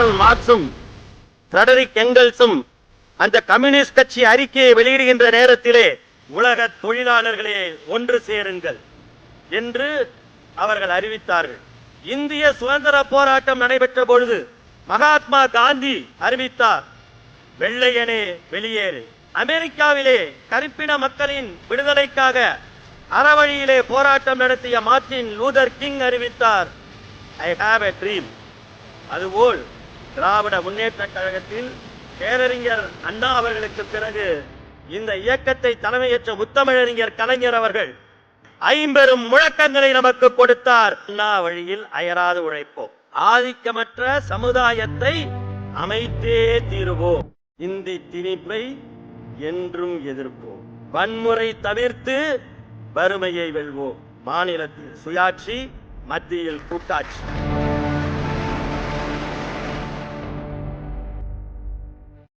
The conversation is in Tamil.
கார்ல் மார்க்சும் ஃபிரெடரிக் எங்கல்ஸும் அந்த கம்யூனிஸ்ட் கட்சி அறிக்கையை வெளியிடுகின்ற நேரத்திலே உலக தொழிலாளர்களே ஒன்று சேருங்கள் என்று அவர்கள் அறிவித்தார்கள். இந்திய சுதந்திர போராட்டம் நடைபெற்ற பொழுது மகாத்மா காந்தி அறிவித்தார் வெள்ளையனே வெளியேறு. அமெரிக்காவிலே கருப்பின மக்களின் விடுதலைக்காக அறவழியிலே போராட்டம் நடத்திய மார்டின் லூதர் கிங் அறிவித்தார் ஐ ஹாவ் எ ட்ரீம் அதுபோல் திராவிட முன்னேற்ற கழகத்தில் பேரறிஞர் அண்ணா அவர்களுக்கு பிறகு இந்த இயக்கத்தை தலைமையேற்ற முத்தமிழறிஞர் கலைஞர் அவர்கள் ஐம்பெரும் முழக்கங்களை நமக்கு கொடுத்தார். அண்ணா வழியில் அயராது உழைப்போம். ஆதிக்கமற்ற சமுதாயத்தை அமைத்தே தீருவோம். இந்தி திணிப்பை என்றும் எதிர்ப்போம். வன்முறை தவிர்த்து வறுமையை வெல்வோம். மாநிலத்தில் சுயாட்சி மத்தியில் கூட்டாட்சி.